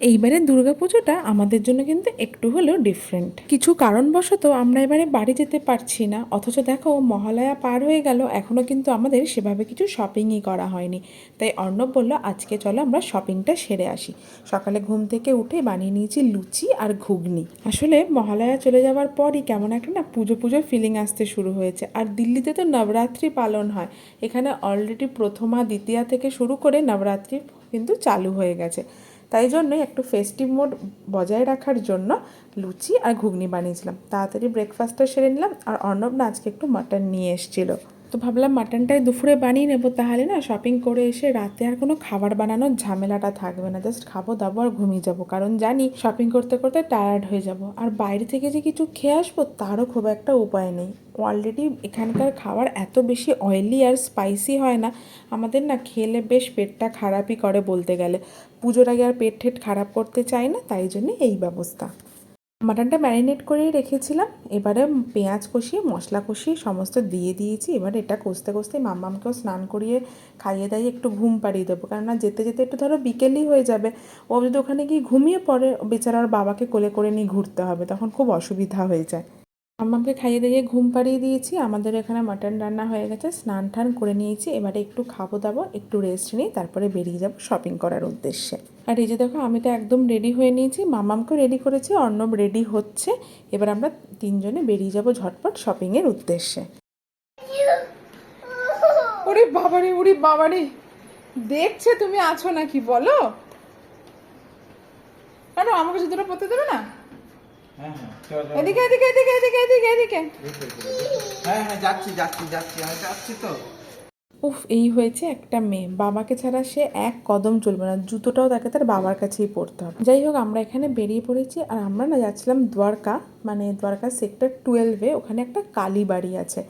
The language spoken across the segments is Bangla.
এইবারে দুর্গাপুজোটা আমাদের জন্য কিন্তু একটু হলেও ডিফারেন্ট কিছু কারণবশত আমরা এবারে বাড়ি যেতে পারছি না, অথচ দেখো মহালয়া পার হয়ে গেল এখনও কিন্তু আমাদের সেভাবে কিছু শপিংই করা হয়নি। তাই অর্ণব বলল, আজকে চলো আমরা শপিংটা সেরে আসি। সকালে ঘুম থেকে উঠে বানিয়ে নিয়েছি লুচি আর ঘুগনি। আসলে মহালয়া চলে যাওয়ার পরই কেমন একটা না পুজো পুজো ফিলিং আসতে শুরু হয়েছে। আর দিল্লিতে তো নবরাত্রি পালন হয়, এখানে অলরেডি প্রথমা, দ্বিতীয়া থেকে শুরু করে নবরাত্রি কিন্তু চালু হয়ে গেছে। তাই জন্যই একটু ফেস্টিভ মোড বজায় রাখার জন্য লুচি আর ঘুগনি বানিয়েছিলাম। তাড়াতাড়ি ব্রেকফাস্টটা সেরে নিলাম আর অর্ণব না আজকে একটু মাটন নিয়ে এসেছিল। তো ভাবলাম মাটনটাই দুপুরে বানিয়ে নেব। তাহলে না শপিং করে এসে রাতে আর কোনো খাবার বানানোর ঝামেলাটা থাকবে না। জাস্ট খাব, দাবো আর ঘুমিয়ে যাব। কারণ জানি শপিং করতে করতে টায়ার্ড হয়ে যাব। আর বাইরে থেকে যে কিছু খেয়ে আসব, তারও খুব একটা উপায় নেই। অলরেডি এখানকার খাবার এত বেশি অয়েলি আর স্পাইসি হয় না। আমাদের না খেলে বেশ পেটটা খারাপই করে বলতে গেলে। পুজোর আগে আর পেট ঠেট খারাপ করতে চাই না, তাই জন্য এই ব্যবস্থা। মাটনটা ম্যারিনেট করেই রেখেছিলাম। এবারে পেঁয়াজ কষিয়ে, মশলা কষিয়ে সমস্ত দিয়ে দিয়েছি। এবার এটা কষতে কষতে মাম্মামকেও স্নান করিয়ে খাইয়ে দাইয়ে একটু ঘুম পাড়িয়ে দেবো। কেননা যেতে যেতে একটু ধরো বিকেলই হয়ে যাবে। ও যদি ওখানে গিয়ে ঘুমিয়ে পড়ে বেচারা ওর বাবাকে কোলে করে নিয়ে ঘুরতে হবে। তখন খুব অসুবিধা হয়ে যায়। মাম্মামকে খাইয়ে দিয়ে ঘুম পাড়িয়ে দিয়েছি। আমাদের এখানে মাটন রান্না হয়ে গেছে। স্নান টান করে নিয়েছি। এবারে একটু খাব দাবো, একটু রেস্ট নিই, তারপরে বেরিয়ে যাব শপিং করার উদ্দেশ্যে। আর এই যে দেখো, আমি তো একদম রেডি হয়ে নিয়েছি। মামামকেও রেডি করেছি, অর্ণব রেডি হচ্ছে। এবার আমরা তিনজনে বেরিয়ে যাব ঝটপট শপিংয়ের উদ্দেশ্যে। ওরে বাবারে ওরে বাবারে! দেখছে তুমি আছো নাকি, বলো? কেন আমাকে জুতোটা পরতে দেবে না। এদিকে এদিকে এদিকে এদিকে এদিকে এদিকে। হ্যাঁ হ্যাঁ যাচ্ছি যাচ্ছি যাচ্ছি আমি যাচ্ছি তো। উফ এই হয়েছে একটা মেয়ে। বাবাকে ছাড়া সে এক কদম চলবে না। জুতোটাও তাকে তার বাবার কাছেই পড়তে হবে। যাই হোক আমরা এখানে বেরিয়ে পড়েছি। আর আমরা না যাচ্ছিলাম দ্বারকা মানে দ্বারকা সেক্টর টুয়েলভে ওখানে একটা কালী বাড়ি আছে।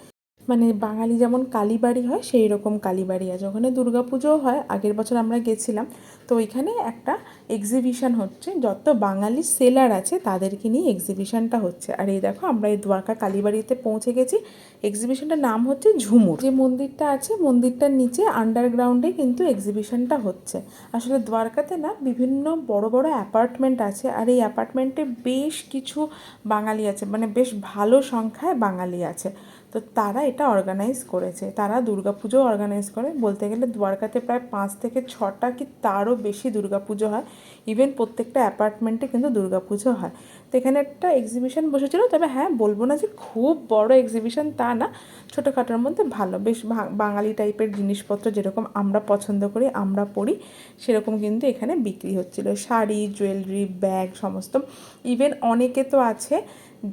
মানে বাঙালি যেমন কালীবাড়ি হয় সেই রকম কালীবাড়ি আছে। ওখানে দুর্গাপুজোও হয়, আগের বছর আমরা গেছিলাম। তো ওইখানে একটা এক্সিবিশন হচ্ছে, যত বাঙালি সেলার আছে, তাদেরকে নিয়ে এক্সিবিশনটা হচ্ছে। আর এই দেখো, আমরা এই দ্বারকা কালীবাড়িতে পৌঁছে গেছি। এক্সিবিশানটার নাম হচ্ছে ঝুমুর। যে মন্দিরটা আছে, মন্দিরটার নিচে আন্ডারগ্রাউন্ডে কিন্তু এক্সিবিশনটা হচ্ছে। আসলে দ্বারকাতে না, বিভিন্ন বড় বড় অ্যাপার্টমেন্ট আছে, আর এই অ্যাপার্টমেন্টে বেশ কিছু বাঙালি আছে মানে বেশ ভালো সংখ্যায় বাঙালি আছে। তো তারা এটা অর্গানাইজ করেছে। তারা দুর্গাপুজো অর্গানাইজ করে। বলতে গেলে দ্বারকাতে প্রায় পাঁচ থেকে ছটা কি তারও বেশি দুর্গাপুজো হয়। ইভেন প্রত্যেকটা অ্যাপার্টমেন্টে কিন্তু দুর্গাপুজো হয়। তো এখানে একটা এক্সিবিশন বসেছিল। তবে হ্যাঁ বলব না যে খুব বড় এক্সিবিশন তা না। ছোটোখাটোর মধ্যে ভালো। বেশ বাঙালি টাইপের জিনিসপত্র যেরকম আমরা পছন্দ করি, আমরা পরি, সেরকম কিন্তু এখানে বিক্রি হচ্ছিল। শাড়ি জুয়েলারি ব্যাগ সমস্ত। ইভেন অনেকে তো আছে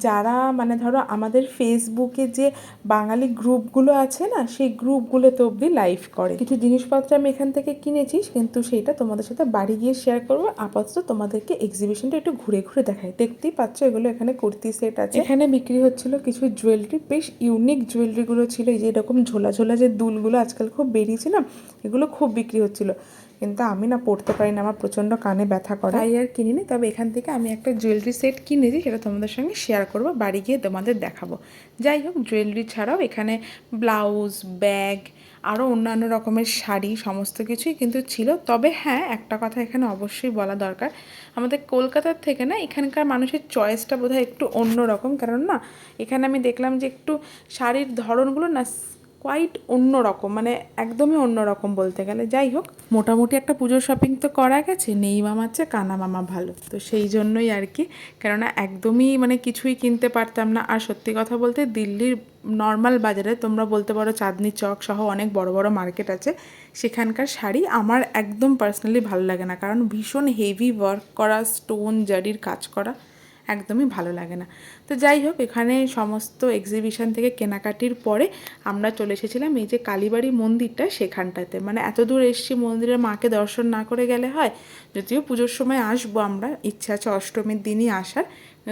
যারা মানে ধরো আমাদের ফেসবুকে যে বাঙালি গ্রুপগুলো আছে না, সেই গ্রুপগুলোতে অবধি লাইভ করে। কিছু জিনিসপত্র আমি এখান থেকে কিনেছি, কিন্তু সেইটা তোমাদের সাথে বাড়ি গিয়ে শেয়ার করব। আপাতত তোমাদেরকে এক্সিবিশনটা একটু ঘুরে ঘুরে দেখাই। দেখতেই পাচ্ছ এগুলো এখানে কুর্তি সেট আছে। এখানে বিক্রি হচ্ছিল কিছু জুয়েলারি বেশ ইউনিক জুয়েলারিগুলো ছিল। এই যে এরকম ঝোলা ঝোলা যে দুলগুলো আজকাল খুব বেরিয়েছে না, এগুলো খুব বিক্রি হচ্ছিল। কিন্তু আমি না পড়তে পারি না, আমার প্রচণ্ড কানে ব্যথা করে। তাই আর কিনিনি, তবে এখান থেকে আমি একটা জুয়েলারি সেট কিনেছি, সেটা তোমাদের সঙ্গে শেয়ার করব, বাড়ি গিয়ে তোমাদের দেখাবো। যাই হোক জুয়েলারি ছাড়াও এখানে ব্লাউজ ব্যাগ আরও অন্যান্য রকমের শাড়ি, সমস্ত কিছুই কিন্তু ছিল। তবে হ্যাঁ একটা কথা এখানে অবশ্যই বলা দরকার। আমাদের কলকাতার থেকে না, এখানকার মানুষের চয়েসটা বোধহয় একটু অন্য রকম কারণ না, এখানে আমি দেখলাম যে একটু শাড়ির ধরনগুলো না কোয়াইট অন্য রকম মানে একদমই অন্য রকম বলতে গেলে। যাই হোক, মোটামুটি একটা পুজোর শপিং তো করা গেছে, নেই মামার চেয়ে কানা মামা ভালো। তো সেই জন্যই আর কি, কেননা একদমই মানে কিছুই কিনতে পারতাম না। আর সত্যি কথা বলতে দিল্লির নর্মাল বাজারে তোমরা বলতে পারো চাঁদনি চক সহ অনেক বড় বড় মার্কেট আছে। সেখানকার শাড়ি আমার একদম পার্সোনালি ভালো লাগে না, কারণ ভীষণ হেভি ওয়ার্ক করা স্টোন জারির কাজ করা। একদমই ভালো লাগে না। তো যাই হোক, এখানে সমস্ত এক্সিবিশন থেকে কেনাকাটির পরে আমরা চলে এসেছিলাম এই যে কালীবাড়ি মন্দিরটা সেখানটাতে। মানে এত দূর এসছি মন্দিরের মাকে দর্শন না করে গেলে হয়, যদিও পুজোর সময় আসব আমরা, ইচ্ছা আছে অষ্টমীর দিনই আসার,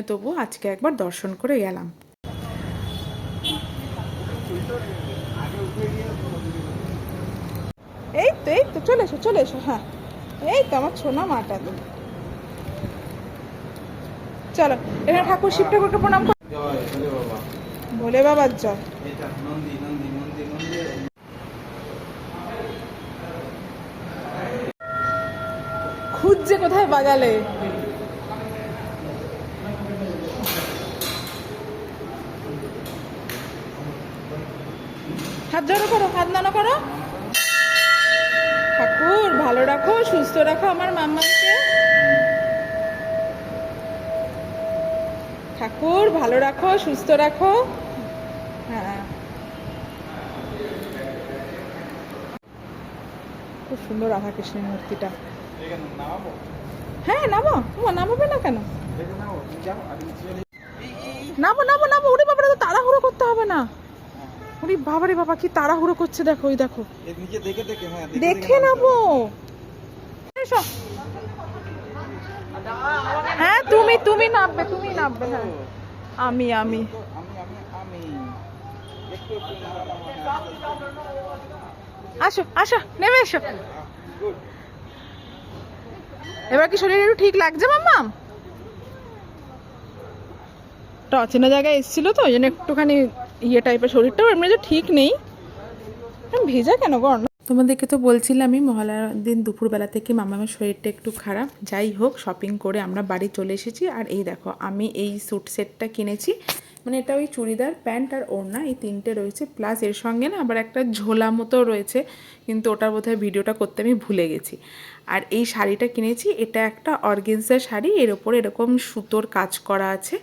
তবুও আজকে একবার দর্শন করে গেলাম। এই তো এই তো, চলে এসো চলে এসো হ্যাঁ। এই তো, আমার ছোনা মাটা। তো চলো এখানে ঠাকুর শিব ঠাকুরকে প্রণাম কর। জয় বলে বাবা। বলে বাবার জয়। যে কোথায় বাগালে। হাত জড়ো করো হাত নানো করো। ঠাকুর ভালো রাখো সুস্থ রাখো আমার মাম্মাকে। ঠাকুর, ভালো রাখো, সুস্থ রাখো। হ্যাঁ। খুব সুন্দর রাধা কৃষ্ণের মূর্তিটা। হ্যাঁ নামো। তোমার নামাবে না কেন? নামো নামো নামো। উড়ি বাবারে, তো তাড়াহুড়ো করতে হবে না। উড়ি বাবারে বাবা, কি তাড়াহুড়ো করছে দেখো, ওই দেখো। দেখে এসো। হ্যাঁ তুমি তুমি নামবে তুমি নামবে হ্যাঁ। আমি আমি। আসো আসো নেমে এসো। এবার কি শরীর একটু ঠিক লাগছে মাম্মাম একটা অচেনা জায়গায় এসেছিল তো ওই জন্য একটুখানি ইয়ে টাইপের শরীরটাও এমনি যে ঠিক নেই। ভেজা কেন গর তোমাদেরকে তো বলছিলামই, মহালয়ার দিন দুপুরবেলা থেকে মামামের শরীরটা একটু খারাপ। যাই হোক শপিং করে আমরা বাড়ি চলে এসেছি। আর এই দেখো, আমি এই স্যুট সেটটা কিনেছি। মানে এটা ওই চুড়িদার, প্যান্ট আর ওড়না, এই তিনটে রয়েছে। প্লাস এর সঙ্গে না আবার একটা ঝোলা মতো রয়েছে। কিন্তু ওটার বোধহয় ভিডিওটা করতে আমি ভুলে গেছি। আর এই শাড়িটা কিনেছি, এটা একটা অর্গেন্সার শাড়ি, এর ওপর এরকম সুতোর কাজ করা আছে,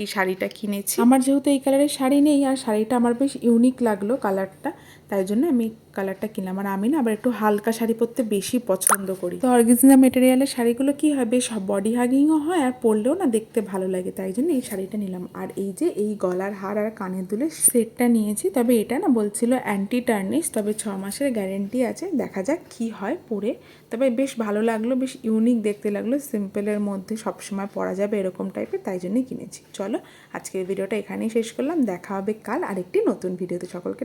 এই শাড়িটা কিনেছি। আমার যেহেতু এই কালারের শাড়ি নেই, আর শাড়িটা আমার বেশ ইউনিক লাগল কালারটা, তাই জন্য আমি কালারটা কিনলাম। আর আমি না আবার একটু হালকা শাড়ি পরতে বেশি পছন্দ করি। তো অর্গেন্সা মেটেরিয়ালের শাড়িগুলো কি হয় বেশ বডি হাগিংও হয় আর পরলেও না দেখতে ভালো লাগে, তাই জন্য এই শাড়িটা নিলাম। আর এই যে এই গলার হার আর কানের দুলের সেটটা নিয়েছি, তবে এটা না বলছিল অ্যান্টি টার্নিশ তবে ছ মাসের গ্যারেন্টি আছে, দেখা যাক কি হয় পরে, তবে বেশ ভালো লাগল, বেশ ইউনিক দেখতে লাগল। সিম্পলের মধ্যে সবসময় পরা যাবে এরকম টাইপের তাই জন্যই কিনেছি। চলো, আজকের ভিডিওটা এখানেই শেষ করলাম। দেখা হবে কাল আরেকটি নতুন ভিডিওতে সকলকে